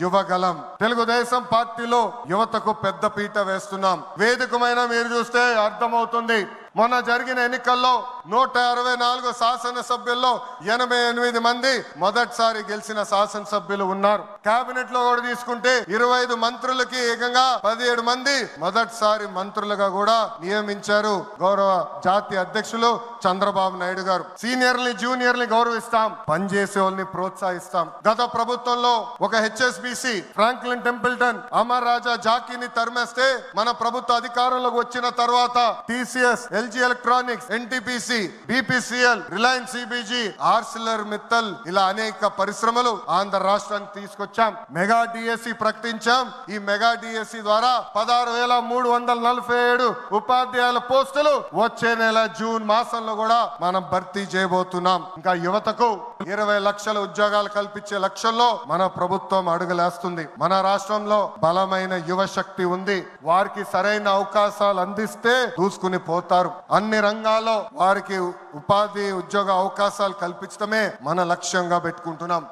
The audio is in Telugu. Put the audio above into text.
యువగలం. తెలుగుదేశం పార్టీలో యువతకు పెద్ద పీట వేస్తున్నాం. వేదికమైన మీరు చూస్తే అర్థమవుతుంది. మొన్న జరిగిన ఎన్నికల్లో నూట అరవై నాలుగు శాసనసభ్యుల్లో ఎనభై ఎనిమిది మంది మొదటిసారి గెలిచిన శాసనసభ్యులు ఉన్నారు. కేబినెట్లో కూడా తీసుకుంటే ఇరవై ఐదు మంత్రులకి ఏకంగా పదిహేడు మంది మొదటిసారి మంత్రులుగా కూడా నియమించారు గౌరవ జాతీయ అధ్యక్షులు చంద్రబాబు నాయుడు గారు. సీనియర్ని జూనియర్ని గౌరవిస్తాం. పనిచేసే వాళ్ళని ప్రోత్సహిస్తాం. గత ప్రభుత్వంలో ఒక HSBC Franklin Templeton Amar Raja జాకీని తరిమేస్తే మన ప్రభుత్వ అధికారంలోకి వచ్చిన తర్వాత TCS LG electronics NTPC BPCL Reliance CBG Arcelor Mittal ఇలా అనేక పరిశ్రమలు ఆంధ్ర రాష్ట్రానికి తీసుకొచ్చాం. మెగా డిఎస్సి ప్రకటించాం. ఈ మెగా డిఎస్సి ద్వారా పదహారు వేల మూడు వందల నలభై ఏడు ఉపాధ్యాయుల పోస్టులు వచ్చే నెల జూన్ మాసంలో కూడా మనం భర్తీ చేయబోతున్నాం. ఇంకా యువతకు ఇరవై లక్షల ఉద్యోగాలు కల్పించే లక్ష్యంలో మన ప్రభుత్వం అడుగులేస్తుంది. మన రాష్ట్రంలో బలమైన యువ శక్తి ఉంది. వారికి సరైన అవకాశాలు అందిస్తే దూసుకుని పోతారు. అన్ని రంగాల్లో వారికి వారికి ఉపాధి ఉద్యోగ అవకాశాలు కల్పించడమే మన లక్ష్యంగా పెట్టుకుంటున్నాం.